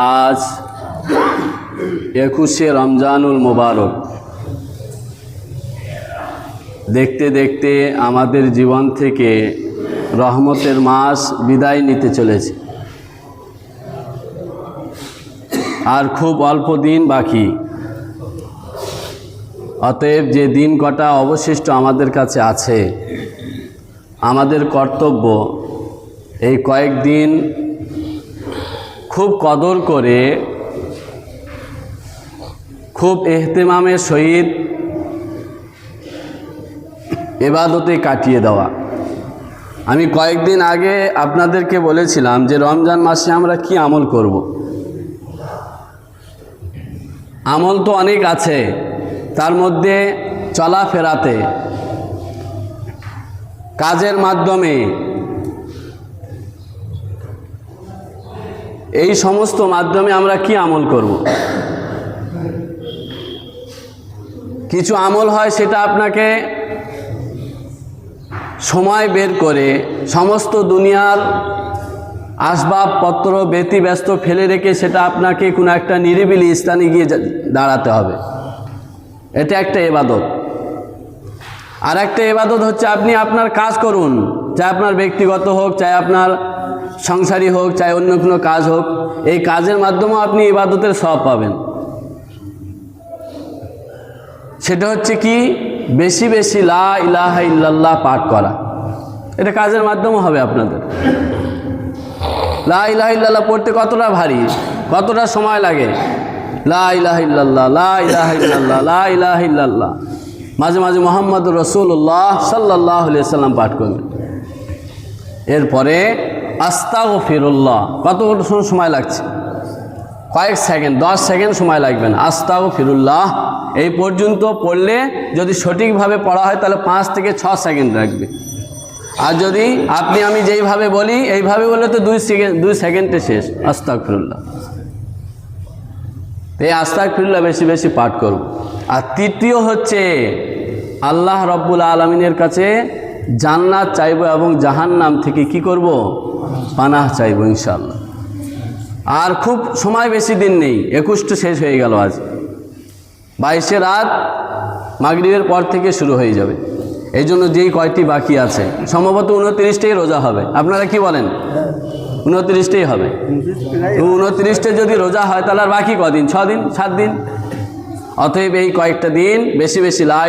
আজ একুশে রমজানুল মোবারক। দেখতে দেখতে আমাদের জীবন থেকে রহমতের মাস বিদায় নিতে চলেছে। আর খুব অল্প দিন বাকি। অতএব যে দিন কটা অবশিষ্ট আমাদের কাছে আছে, আমাদের কর্তব্য এই কয়েকদিন খুব কদর করে, খুব এহতেমামের সহিত এবাদতে কাটিয়ে দেওয়া আমি কয়েকদিন আগে আপনাদেরকে বলেছিলাম যে রমজান মাসে আমরা কি আমল করব। আমল তো অনেক আছে, তার মধ্যে চলাফেরাতে, কাজের মাধ্যমে এই সমস্ত মাধ্যমে আমরা কি আমল করব? কিছু আমল হয় সেটা আপনাকে সময় বের করে সমস্ত দুনিয়ার আসবাবপত্র ব্যতিব্যস্ত ফেলে রেখে সেটা আপনাকে কোনো একটা নিরিবিলি স্থানে গিয়ে দাঁড়াতে হবে। এটা একটা এবাদত। আর একটা এবাদত হচ্ছে আপনি আপনার কাজ করুন, চাই আপনার ব্যক্তিগত হোক, চাই আপনার সংসারী হোক, চাই অন্য কোনো কাজ হোক, এই কাজের মাধ্যমেও আপনি ইবাদতের সব পাবেন। সেটা হচ্ছে কি? বেশি বেশি লা ইলাহা ইল্লাল্লাহ পাঠ করা। এটা কাজের মাধ্যমে হবে আপনাদের। লা ইলাহা ইল্লাল্লাহ পড়তে কতটা ভারী, কতটা সময় লাগে? লা ইলাহা ইল্লাল্লাহ, লা ইলাহা ইল্লাল্লাহ, লা ইলাহা ইল্লাল্লাহ। মাঝে মাঝে মোহাম্মদ রসুল্লাহ সাল্লাহ সাল্লাম পাঠ করবেন। এরপরে আস্তাগ ফিরুল্লাহ কত সময় লাগছে? কয়েক সেকেন্ড, দশ সেকেন্ড সময় লাগবে না। আস্তাগ ফিরুল্লাহ এই পর্যন্ত পড়লে যদি সঠিকভাবে পড়া হয়, তাহলে পাঁচ থেকে ছ সেকেন্ড লাগবে। আর যদি আপনি, আমি যেইভাবে বলি, এইভাবে বললে তো দুই সেকেন্ড, দুই সেকেন্ডে শেষ। আস্তাক ফিরুল্লাহ এই আস্তাক ফিরুল্লাহ বেশি বেশি পাঠ করব। আর তৃতীয় হচ্ছে, আল্লাহ রব্বুল আলমিনের কাছে জান্নাত চাইব এবং জাহান্নাম থেকে কি করব? পানাহ চাইব ইনশাল্লাহ আর খুব সময় বেশি দিন নেই একুশটা শেষ হয়ে গেল আজ। বাইশে রাত মাগরিবের পর থেকে শুরু হয়ে যাবে। এই জন্য যেই কয়টি বাকি আছে, সম্ভবত উনত্রিশটাই রোজা হবে। আপনারা কি বলেন? উনত্রিশটাই হবে। উনত্রিশটা যদি রোজা হয়, তাহলে আর বাকি কদিন? ছ দিন সাত দিন অতএব এই কয়েকটা দিন বেশি বেশি লাহ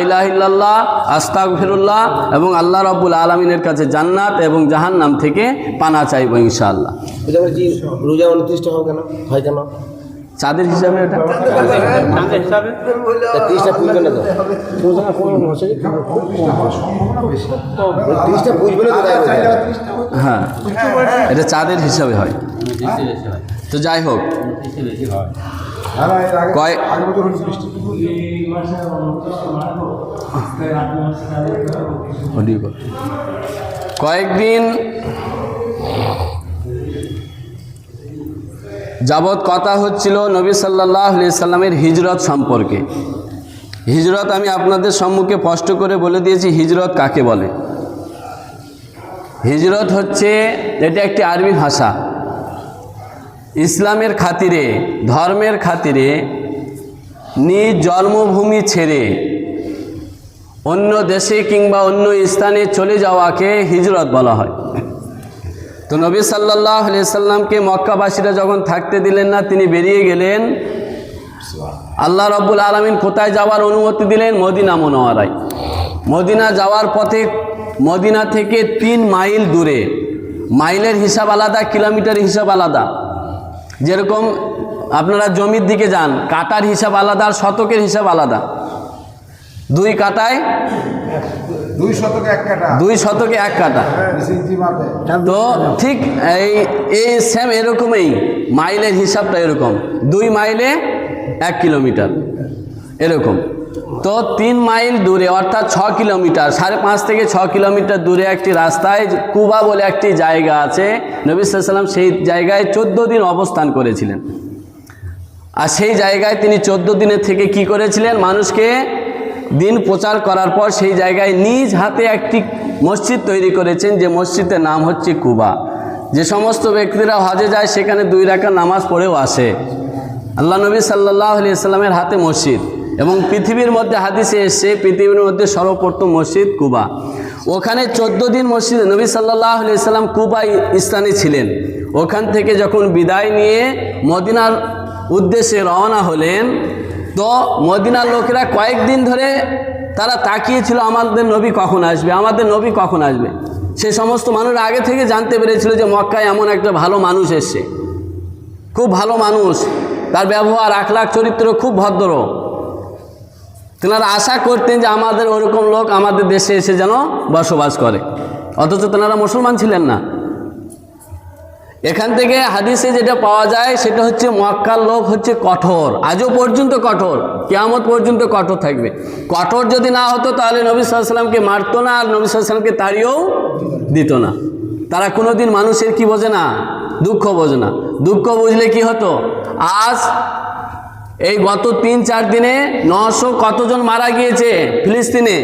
আস্তাক ফিরুল্লাহ এবং আল্লাহ রব্বুল আলমিনের কাছে জান্নাত এবং জাহান্নাম থেকে পানা চাইব ইনশাআল্লাহ। রোজা উনত্রিশটা হবে কেন? হয় কেন? চাঁদের হিসাবে। হ্যাঁ এটা চাঁদের হিসাবে হয়। তো যাই হোক। কয়? কয়েকদিন যাবৎ কথা হচ্ছিল নবী সাল্লাহ সাল্লামের হিজরত সম্পর্কে। হিজরত আমি আপনাদের সম্মুখে স্পষ্ট করে বলে দিয়েছি হিজরত কাকে বলে? হিজরত হচ্ছে এটা একটি আরবি ভাষা। ইসলামের খাতিরে, ধর্মের খাতিরে, নিজ জন্মভূমি ছেড়ে অন্য দেশে কিংবা অন্য স্থানে চলে যাওয়াকে হিজরত বলা হয়। তো নবী সাল্লাহ সাল্লামকে মক্কাবাসীরা যখন থাকতে দিলেন না, তিনি বেরিয়ে গেলেন। আল্লাহ রব্বুল আলমিন কোথায় যাওয়ার অনুমতি দিলেন? মদিনা মনোয়ারায় মদিনা যাওয়ার পথে মদিনা থেকে তিন মাইল দূরে। মাইলের হিসাব আলাদা, কিলোমিটার হিসাব আলাদা। যেরকম আপনারা জমির দিকে যান কাটার হিসাব আলাদা আর শতকের হিসাব আলাদা। দুই কাটায়? দুই শতকে এক কাটা। দুই শতকে এক কাটা। মাপে। তো ঠিক এই এই সেম এরকমই মাইলের হিসাবটা এরকম। দুই মাইলে এক কিলোমিটার। এরকম। তো তিন মাইল দূরে, অর্থাৎ ছ কিলোমিটার, সাড়ে পাঁচ থেকে ছ কিলোমিটার দূরে একটি রাস্তায় কুবা বলে একটি জায়গা আছে। নবী সাল্লাম সেই জায়গায় চোদ্দ দিন অবস্থান করেছিলেন। আর সেই জায়গায় তিনি চোদ্দ দিনের থেকে কি করেছিলেন? মানুষকে দিন প্রচার করার পর সেই জায়গায় নিজ হাতে একটি মসজিদ তৈরি করেছেন, যে মসজিদের নাম হচ্ছে কুবা। যে সমস্ত ব্যক্তিরা হজে যায়, সেখানে দুই রাখা নামাজ পড়েও আসে। আল্লাহ নবী সাল্লাহ আলি সাল্লামের হাতে মসজিদ। এবং পৃথিবীর মধ্যে হাদিসে এসছে পৃথিবীর মধ্যে সর্বপ্রথম মসজিদ কুবা। ওখানে চোদ্দ দিন মসজিদ নবী সাল্লাহ সাল্লাম কুবা স্থানে ছিলেন। ওখান থেকে যখন বিদায় নিয়ে মদিনার উদ্দেশ্যে রওনা হলেন, তো মদিনার লোকেরা কয়েকদিন ধরে তারা তাকিয়েছিল, আমাদের নবী কখন আসবে? আমাদের নবী কখন আসবে? সে সমস্ত মানুষ আগে থেকে জানতে পেরেছিল যে মক্কায় এমন একটা ভালো মানুষ এসছে। খুব ভালো মানুষ। তার ব্যবহার, আখলাখ, চরিত্র খুব ভদ্র। তেনারা আশা করতেন যে আমাদের ওরকম লোক আমাদের দেশে এসে যেন বসবাস করে। অথচ তেনারা মুসলমান ছিলেন না। এখান থেকে হাদিসে যেটা পাওয়া যায়, সেটা হচ্ছে মক্কার লোক হচ্ছে কঠোর। আজও পর্যন্ত কঠোর। কেয়ামত পর্যন্ত কঠোর থাকবে। কঠোর যদি না হতো, তাহলে নবী সাল্লামকে মারতো না আর নবী সাল্লামকে তাড়িয়েও দিত না। তারা কোনোদিন মানুষের কি বোঝে না? দুঃখ বোঝে না। দুঃখ বুঝলে কি হতো? আজ এই গত তিন, চার দিনে নশো কতজন মারা গিয়েছে? ফিলিস্তিনে।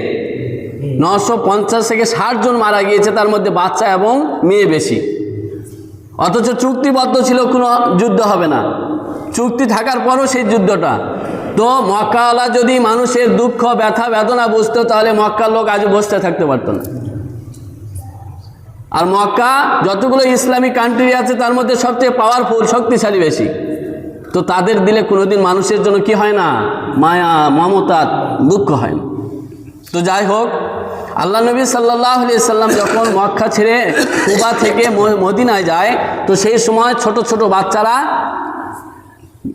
নশো পঞ্চাশ থেকে ষাট জন মারা গিয়েছে, তার মধ্যে বাচ্চা এবং মেয়ে বেশি। অথচ চুক্তিবদ্ধ ছিল, কোনো যুদ্ধ হবে না। চুক্তি থাকার পরও সেই যুদ্ধটা। তো মক্কাওয়ালা যদি মানুষের দুঃখ, ব্যথা, বেদনা বুঝতো, তাহলে মক্কার লোক আজ বসতে থাকতে পারতো না। আর মক্কা যতগুলো ইসলামিক কান্ট্রি আছে, তার মধ্যে সবচেয়ে পাওয়ারফুল শক্তিশালী বেশি। তো তাদের দিলে কোনোদিন মানুষের জন্য কি হয় না? মায়া মমতা দুঃখ হয়। না তো যাই হোক, আল্লাহ নবী সাল্লাহ সাল্লাম যখন মক্কা ছেড়ে কুবা থেকে মদিনায় যায়, তো সেই সময় ছোট ছোট বাচ্চারা,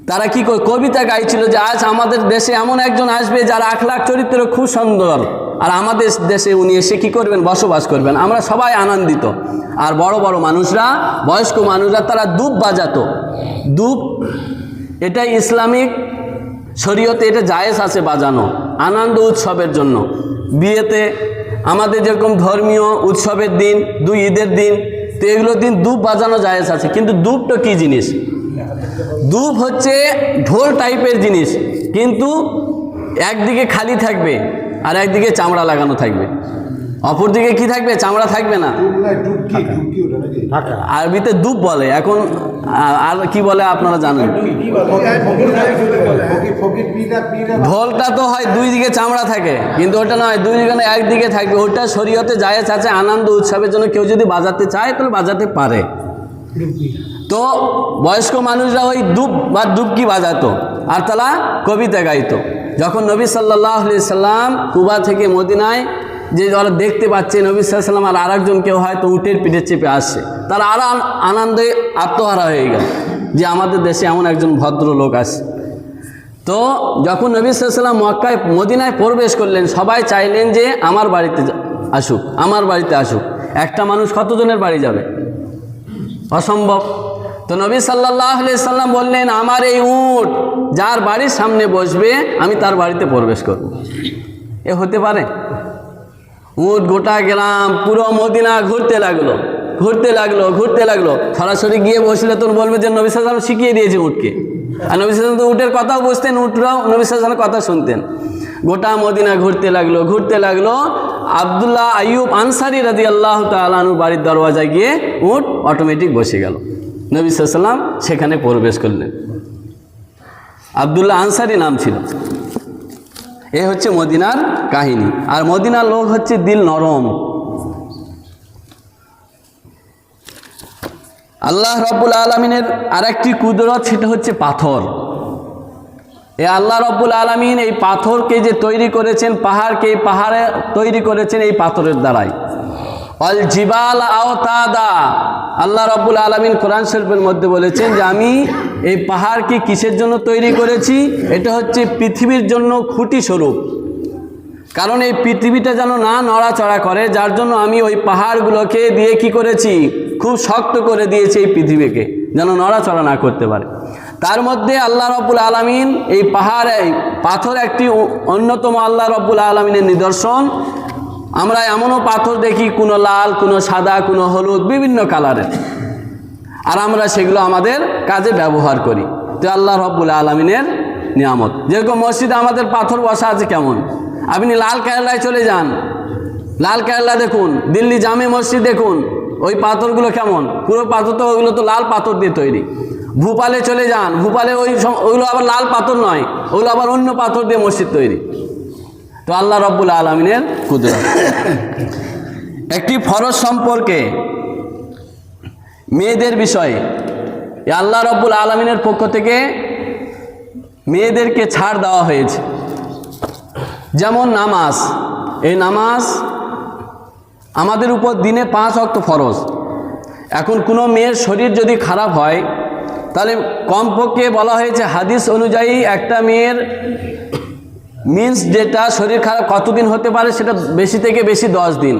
তারা কি কবিতা গাইছিল যে আজ আমাদের দেশে এমন একজন আসবে যার আখলাখ চরিত্র খুব সুন্দর। আর আমাদের দেশে উনি এসে কি করবেন? বসবাস করবেন। আমরা সবাই আনন্দিত। আর বড় বড় মানুষরা, বয়স্ক মানুষরা, তারা দুপ বাজাতো। দুপ এটা ইসলামিক শরীয়তে এটা জায়েজ আছে বাজানো, আনন্দ উৎসবের জন্য। বিয়েতে আমাদের যেরকম ধর্মীয় উৎসবের দিন, দুই ঈদের দিন, তো এগুলোর দিন দুপ বাজানো জায়েজ আছে। কিন্তু দুপটা কী জিনিস? দুপ হচ্ছে ঢোল টাইপের জিনিস, কিন্তু একদিকে খালি থাকবে আর একদিকে চামড়া লাগানো থাকবে। অপর দিকে কি থাকবে? চামড়া থাকবে না। আরবিতে দুপ বলে। এখন আর কি বলে আপনারা জানেন? ঢোলটা তো হয় দুই দিকে চামড়া থাকে কিন্তু ওটা নয় দুই দিকে না একদিকে থাকবে। ওটা শরীয়তে জায়েজ আছে আনন্দ উৎসবের জন্য কেউ যদি বাজাতে চায় তাহলে বাজাতে পারে। তো বয়স্ক মানুষরা ওই দুপ বা ডুবকি বাজাতো আর তারা কবিতা গাইতো। যখন নবী সাল্লাহ সাল্লাম কুবা থেকে মদিনায় যে ওরা দেখতে পাচ্ছে নবী সাল্লাম আর আরেকজন কেউ হয়তো উটের পিঠে চেপে আসছে, তারা আন- আনন্দে আত্মহারা হয়ে গেল যে আমাদের দেশে এমন একজন ভদ্র লোক আসছে তো যখন নবী সাল্লাম মক্কায়, মদিনায় প্রবেশ করলেন, সবাই চাইলেন যে আমার বাড়িতে আসুক, আমার বাড়িতে আসুক। একটা মানুষ কতজনের বাড়ি যাবে? অসম্ভব। তো নবী সাল্লাহ সাল্লাম বললেন, আমার এই উট যার বাড়ির সামনে বসবে, আমি তার বাড়িতে প্রবেশ করব। এ হতে পারে? উট গোটা গেলাম, পুরো মদিনা ঘুরতে লাগল ঘুরতে লাগল ঘুরতে লাগল। সরাসরি গিয়ে বসলে তোর বলবে যে নবী সাল্লাম শিখিয়ে দিয়েছে উটকে। আর নবী সাল্লাম তো উটের কথাও বুঝতেন, উটরাও নবী সাল্লামের কথা শুনতেন। গোটা মদিনা ঘুরতে লাগল ঘুরতে লাগল। আবদুল্লাহ আইয়ুব আনসারি রাজি আল্লাহ তালু বাড়ির দরওয়াজায় গিয়ে উট অটোমেটিক বসে গেল। নবী সাল্লাম সেখানে প্রবেশ করলেন। আবদুল্লাহ আনসারি নাম ছিল। এ হচ্ছে মদিনার কাহিনী। আর মদিনার লোক হচ্ছে দিল নরম। আল্লাহ রব্বুল আলমিনের আরেকটি কুদরত সেটা হচ্ছে পাথর। এ আল্লাহ রব্বুল আলমিন এই পাথরকে যে তৈরি করেছেন, পাহাড়কে এই পাহাড়ে তৈরি করেছেন এই পাথরের দ্বারাই। অল জিবাল আওতাদা। আল্লাহ রব্বুল আলমিন কোরআন শরীফের মধ্যে বলেছেন যে, আমি এই পাহাড়কে কিসের জন্য তৈরি করেছি? এটা হচ্ছে পৃথিবীর জন্য খুঁটি স্বরূপ। কারণ এই পৃথিবীটা যেন না নড়াচড়া করে, যার জন্য আমি ওই পাহাড়গুলোকে দিয়ে কি করেছি? খুব শক্ত করে দিয়েছি এই পৃথিবীকে, যেন নড়াচড়া না করতে পারে। তার মধ্যে আল্লাহ রব্বুল আলমিন এই পাহাড় পাথর একটি অন্যতম আল্লাহ রব্বুল আলমিনের নিদর্শন। আমরা এমনও পাথর দেখি, কোনো লাল, কোনো সাদা, কোনো হলুদ, বিভিন্ন কালারের। আর আমরা সেগুলো আমাদের কাজে ব্যবহার করি। তো আল্লাহ রব্বুল আলমিনের নিয়ামত। যেরকম মসজিদে আমাদের পাথর বসা আছে কেমন? আপনি লাল কেরালায় চলে যান। লাল কেরালা দেখুন দিল্লি জামে মসজিদ দেখুন ওই পাথরগুলো কেমন? পুরো পাথর তো ওইগুলো তো লাল পাথর দিয়ে তৈরি। ভূপালে চলে যান ভূপালে ওই ওইগুলো আবার লাল পাথর নয় ওগুলো আবার অন্য পাথর দিয়ে মসজিদ তৈরি। তো আল্লাহ রব্বুল আলমিনের কুদরত। একটি ফরজ সম্পর্কে মেয়েদের বিষয়ে। আল্লাহ রব্বুল আলমিনের পক্ষ থেকে মেয়েদেরকে ছাড় দেওয়া হয়েছে। যেমন নামাজ। এই নামাজ আমাদের উপর দিনে পাঁচ অক্ত ফরজ। এখন কোনো মেয়ের শরীর যদি খারাপ হয়, তাহলে কমপক্ষে বলা হয়েছে হাদিস অনুযায়ী একটা মেয়ের মিন্স যেটা শরীর খারাপ কতদিন হতে পারে সেটা বেশি থেকে বেশি দশ দিন।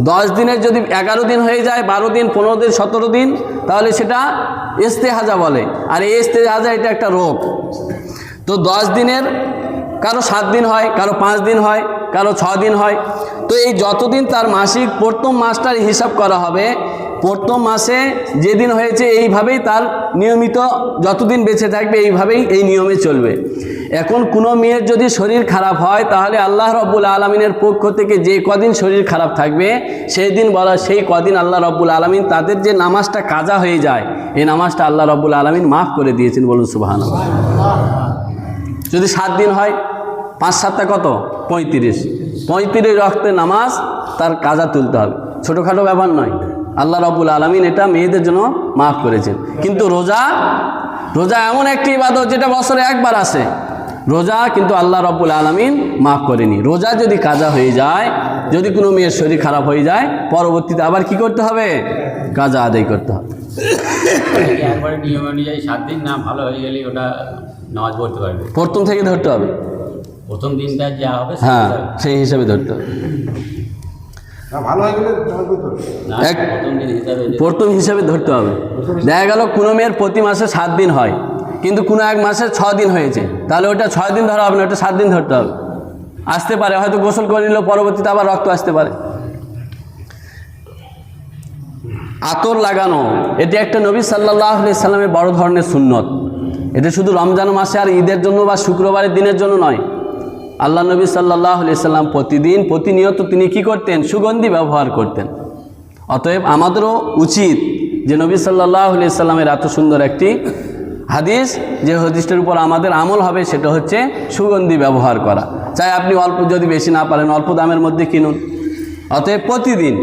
দশ দিনের যদি এগারো দিন হয়ে যায়, বারো দিন, পনেরো দিন, সতেরো দিন, তাহলে সেটা ইস্তেহাজা বলে। আর এই ইস্তেহাজা এটা একটা রোগ। তো দশ দিনের, কারও সাত দিন হয়, কারও পাঁচ দিন হয়, কারও ছ দিন হয়। তো এই যতদিন তার মাসিক প্রথম মাসটার হিসাব করা হবে প্রথম মাসে যেদিন হয়েছে এইভাবেই তার নিয়মিত যতদিন বেঁচে থাকবে এইভাবেই এই নিয়মে চলবে। এখন কোনো মেয়ের যদি শরীর খারাপ হয়, তাহলে আল্লাহ রব্বুল আলমিনের পক্ষ থেকে যে কদিন শরীর খারাপ থাকবে সেই দিন বলা, সেই কদিন আল্লাহ রব্বুল আলমিন তাদের যে নামাজটা কাজা হয়ে যায়, এই নামাজটা আল্লাহ রব্বুল আলমিন মাফ করে দিয়েছেন বলুন সুবাহান যদি সাত দিন হয়, পাঁচ সাতটা কত? পঁয়ত্রিশ। পঁয়ত্রিশ রক্তে নামাজ তার কাজা তুলতে হবে। ছোটোখাটো ব্যাপার নয়। আল্লাহ রব্বুল আলমিন এটা মেয়েদের জন্য মাফ করেছেন। কিন্তু রোজা রোজা এমন একটি ইবাদত যেটা বছরে একবার আসে রোজা কিন্তু আল্লাহ রব্বুল আলমিন মাফ করেনি। রোজা যদি কাজা হয়ে যায় যদি কোনো মেয়ের শরীর খারাপ হয়ে যায় পরবর্তীতে আবার কি করতে হবে? কাজা আদায় করতে হবে। একবারে নিয়ম অনুযায়ী সাত দিন না ভালো হয়ে গেলে ওটা নামাজ পড়তে পারবে। প্রথম থেকে ধরতে হবে। প্রথম দিনটা যা হবে হ্যাঁ সেই হিসাবে ধরতে হবে। এক- প্রথম হিসাবে ধরতে হবে। দেখা গেল কোনো মেয়ের প্রতি মাসে সাত দিন হয় কিন্তু কোনো এক মাসে ছ দিন হয়েছে। তাহলে ওটা ছয় দিন ধরা হবে না ওটা সাত দিন ধরতে হবে। আসতে পারে হয়তো গোসল করে নিল পরবর্তীতে আবার রক্ত আসতে পারে। আতর লাগানো এটি একটা নবী সাল্লাহ সাল্লামের বড় ধরনের সুন্নত। এটা শুধু রমজান মাসে আর ঈদের জন্য বা শুক্রবারের দিনের জন্য নয় আল্লাহ নবী সাল্লাহ সাল্লাম প্রতিদিন, প্রতিনিয়ত তিনি কি করতেন? সুগন্ধি ব্যবহার করতেন। অতএব আমাদেরও উচিত যে নবী সাল্লাহ সাল্লামের এত সুন্দর একটি হাদিস, যে হাদিসটার উপর আমাদের আমল হবে, সেটা হচ্ছে সুগন্ধি ব্যবহার করা। চাই আপনি অল্প, যদি বেশি না পারেন, অল্প দামের মধ্যে কিনুন। অতএব প্রতিদিন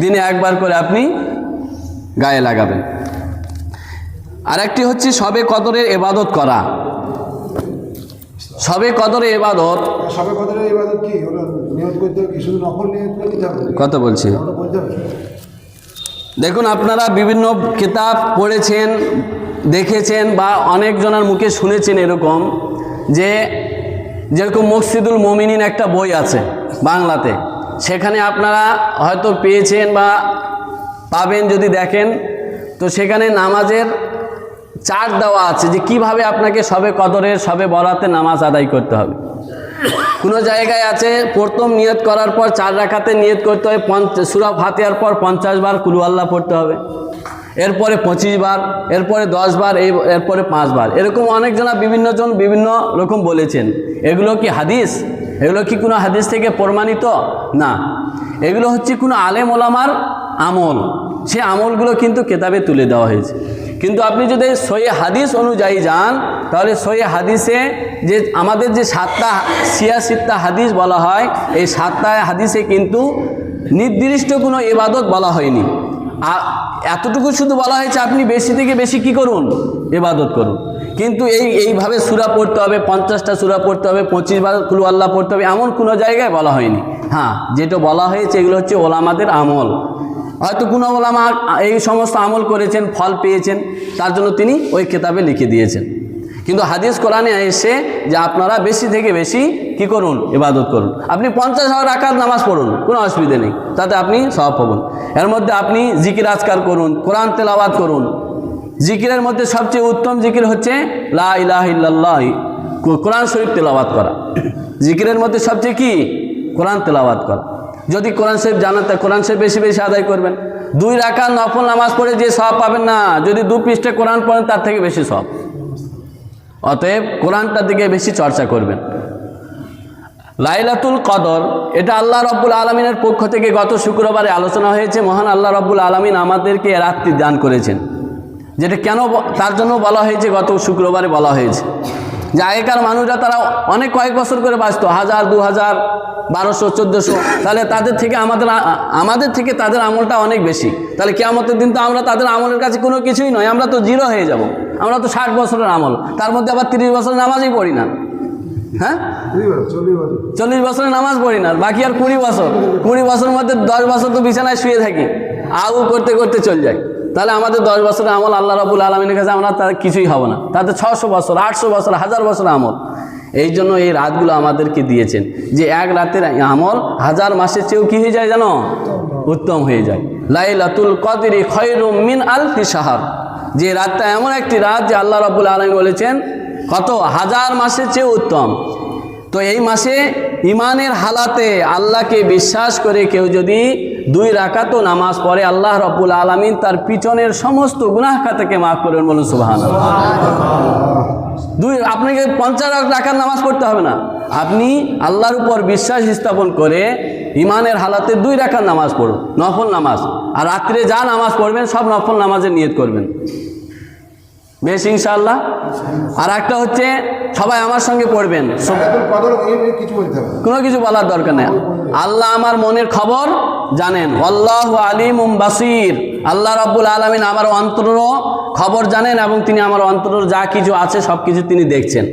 দিনে একবার করে আপনি গায়ে লাগাবেন। আরেকটি হচ্ছে সবে কদরের এবাদত করা। সবে কদরের এবাদত সবে ইবাদত কি? নিয়ত করতে হবে শুধু নকল নিয়ত করে দিতে হবে? কত বলছি? দেখুন আপনারা বিভিন্ন কিতাব পড়েছেন দেখেছেন বা অনেকজনের মুখে শুনেছেন এরকম যে যেরকম মসজিদুল মমিনিন একটা বই আছে বাংলাতে। সেখানে আপনারা হয়তো পেয়েছেন বা পাবেন যদি দেখেন। তো সেখানে নামাজের চার্ট দেওয়া আছে যে কীভাবে আপনাকে সবে কদরের, সবে বরাতে নামাজ আদায় করতে হবে। কোনো জায়গায় আছে, প্রথম নিয়ত করার পর চার রাখাতে নিয়ত করতে হবে পঞ্চাশ সুরা ফাতেহার পর পঞ্চাশ বার কুলু আল্লাহ পড়তে হবে। এরপরে পঁচিশ বার, এরপরে দশ বার, এই এরপরে পাঁচ বার। এরকম অনেকজনা বিভিন্নজন বিভিন্ন রকম বলেছেন। এগুলো কি হাদিস? এগুলো কি কোনো হাদিস থেকে প্রমাণিত? না। এগুলো হচ্ছে কোনো আলেম ওলামার আমল। সে আমলগুলো কিন্তু কেতাবে তুলে দেওয়া হয়েছে। কিন্তু আপনি যদি সই হাদিস অনুযায়ী যান, তাহলে সই হাদিসে যে আমাদের যে সাতটা সিয়াসিত্তা হাদিস বলা হয়, এই সাতটা হাদিসে কিন্তু নির্দিষ্ট কোনো এবাদত বলা হয়নি। আর এতটুকু শুধু বলা হয়েছে, আপনি বেশি থেকে বেশি কি করুন? এবাদত করুন। কিন্তু এই, এইভাবে সুরা পড়তে হবে, পঞ্চাশটা সুরা পড়তে হবে, পঁচিশ বার কুলু আল্লাহ পড়তে হবে, এমন কোনো জায়গায় বলা হয়নি। হ্যাঁ যেটা বলা হয়েছে, এগুলো হচ্ছে ওলামাদের আমল। হয়তো কোনো ওলামা এই সমস্ত আমল করেছেন, ফল পেয়েছেন, তার জন্য তিনি ওই কেতাবে লিখে দিয়েছেন। কিন্তু হাদিস কোরআনে এসে যে আপনারা বেশি থেকে বেশি কি করুন? ইবাদত করুন। আপনি পঞ্চাশ হাজার রাকাত নামাজ পড়ুন, কোনো অসুবিধা নেই, তাতে আপনি সব পাবেন। এর মধ্যে আপনি জিকির আজকার করুন, কোরআন তেলাওয়াত করুন। জিকিরের মধ্যে সবচেয়ে উত্তম জিকির হচ্ছে লা কোরআন শরীফ তেলাওয়াত করা। জিকিরের মধ্যে সবচেয়ে কি? কোরআন তেলাওয়াত করা। যদি কোরআন শরীফ জানাতে কোরআন শরীফ বেশি বেশি আদায় করবেন। দুই রাখা নফল নামাজ পড়ে যে সব পাবেন না, যদি দু পৃষ্ঠে কোরআন পড়েন, তার থেকে বেশি সব অতএব কোরআনটার দিকে বেশি চর্চা করবেন। লাইলাতুল কদর, এটা আল্লাহ রব্বুল আলমিনের পক্ষ থেকে গত শুক্রবারে আলোচনা হয়েছে। মহান আল্লাহ রব্বুল আলমিন আমাদেরকে রাত্রি দান করেছেন। যেটা কেন তার জন্য বলা হয়েছে, গত শুক্রবারে বলা হয়েছে। যে আগেকার মানুষরা তারা অনেক কয়েক বছর করে বাঁচতো হাজার দু হাজার বারোশো চোদ্দোশো। তাহলে তাদের থেকে আমাদের আমাদের থেকে তাদের আমলটা অনেক বেশি। তাহলে কেয়ামতের দিন তো আমরা তাদের আমলের কাছে কোনো কিছুই নয় আমরা তো জিরো হয়ে যাব। আমরা তো ষাট বছরের আমল তার মধ্যে আবার তিরিশ বছরের নামাজই পড়ি না। হ্যাঁ? চল্লিশ বছর চল্লিশ বছর। চল্লিশ বছরের নামাজ পড়ি না বাকি আর কুড়ি বছর। কুড়ি বছরের মধ্যে দশ বছর তো বিছানায় শুয়ে থাকি আউ করতে করতে চলে যাই। তাহলে আমাদের দশ বছরের আমল আল্লাহ রাবুল আলমিনের কাছে আমরা তার কিছুই হবে না। তাতে ছশো বছর, আটশো বছর, হাজার বছর আমল। এই জন্য এই রাতগুলো আমাদেরকে দিয়েছেন যে এক রাতের আমল হাজার মাসের চেয়েও কি হয়ে যায় জানো? উত্তম হয়ে যায়। লাইলাতুল কদরি খয়রুম মিন আলফি সাহার যে রাতটা এমন একটি রাত যে আল্লাহ রাবুল আলমী বলেছেন, কত? হাজার মাসের চেয়েও উত্তম। তো এই মাসে ইমানের হালাতে আল্লাহকে বিশ্বাস করে কেউ যদি দুই রাকাতও নামাজ পড়ে, আল্লাহ রব্বুল আলমিন তার পিছনের সমস্ত গুনাহ খাতাকে মাফ করবেন বলুন সুবাহান দুই, আপনাকে পঞ্চাশ রাখার নামাজ পড়তে হবে না। আপনি আল্লাহর উপর বিশ্বাস স্থাপন করে ইমানের হালাতে দুই রাখার নামাজ পড়ুন, নফল নামাজ। আর রাত্রে যা নামাজ পড়বেন, সব নফল নামাজের নিয়ত করবেন। বেশ ইনশাআল্লাহ। আর একটা হচ্ছে সবাই আমার সঙ্গে পড়বেন। কোনো কিছু বলার দরকার নেই। আল্লাহ আমার মনের খবর জানেন। আল্লাহ আলিম বাসির। আল্লাহ রাব্বুল আলমিন আমার অন্তর খবর জানেন এবং তিনি আমার অন্তর যা কিছু আছে সব কিছু তিনি দেখছেন।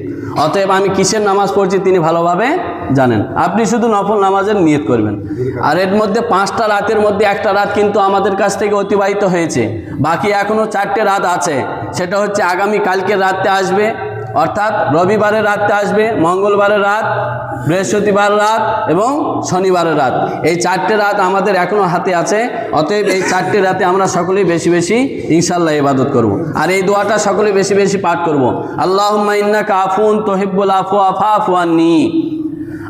অতএব আমি কিসের নামাজ পড়ছি তিনি ভালোভাবে জানেন। আপনি শুধু নফল নামাজের নিয়ত করবেন। আর এর মধ্যে পাঁচটা রাতের মধ্যে একটা রাত কিন্তু আমাদের কাছ থেকে অতিবাহিত হয়েছে। বাকি এখনও চারটে রাত আছে। সেটা হচ্ছে আগামী কালকের রাতে আসবে, অর্থাৎ রবিবারের রাতে আসবে, মঙ্গলবারের রাত বৃহস্পতিবার রাত এবং শনিবারের রাত। এই চারটে রাত আমাদের এখনও হাতে আছে। অতএব এই চারটে রাতে আমরা সকলেই বেশি বেশি ইনশাল্লাহ ইবাদত করব। আর এই দোয়াটা সকলে বেশি বেশি পাঠ করব। আল্লাহ ইন্না কাফুন তহিবুল আফু আফা আফুয়ান্নি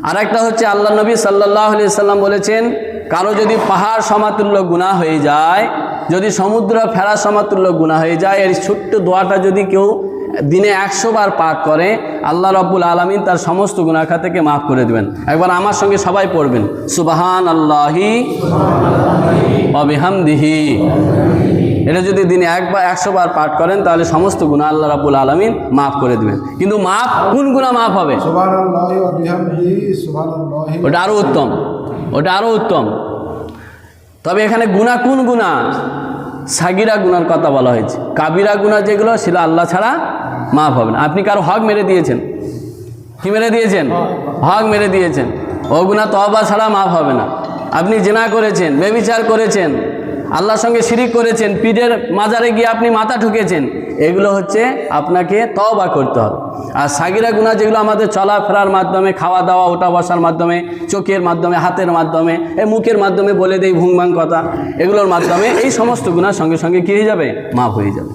আর একটা হচ্ছে আল্লাহ নবী সাল্লাহ আলি সাল্লাম বলেছেন, কারও যদি পাহাড় সমাতুল্য গুণা হয়ে যায়, যদি সমুদ্র ফেরা সমাতুল্য গুণা হয়ে যায়, এর ছোট্ট দোয়াটা যদি কেউ দিনে একশো বার পাঠ করে, আল্লাহ রব্বুল আলমিন তার সমস্ত গুণাখা থেকে মাফ করে দেবেন। একবার আমার সঙ্গে সবাই পড়বেন সুবাহান আল্লাহি অবিহামদিহি এটা যদি দিনে একবার একশো বার পাঠ করেন তাহলে সমস্ত গুণা আল্লাহ রাবুল আলমিন মাফ করে দেবেন। কিন্তু মাফ কোন গুণা মাফ হবে? ওটা আরও উত্তম। ওটা আরও উত্তম। তবে এখানে গুণা কোন গুণা সাগিরা গুনার কথা বলা হয়েছে। কাবিরা গুণা যেগুলো সেটা আল্লাহ ছাড়া মাফ হবে না। আপনি কারও হক মেরে দিয়েছেন? কি মেরে দিয়েছেন? হক মেরে দিয়েছেন। ও গুণা তবা ছাড়া মাফ হবে না। আপনি জেনা করেছেন বেবিচার করেছেন। আল্লাহর সঙ্গে শিরিক করেছেন, পীরের মাজারে গিয়ে আপনি মাথা ঠুকেছেন, এগুলো হচ্ছে আপনাকে তবা করতে হবে। আর সাগিরা গুণা যেগুলো আমাদের চলাফেরার মাধ্যমে খাওয়া দাওয়া ওটা বসার মাধ্যমে, চোখের মাধ্যমে, হাতের মাধ্যমে এই মুখের মাধ্যমে বলে দেই ভুংভাং কথা, এগুলোর মাধ্যমে এই সমস্ত গুণার সঙ্গে সঙ্গে কী হয়ে যাবে? মাফ হয়ে যাবে।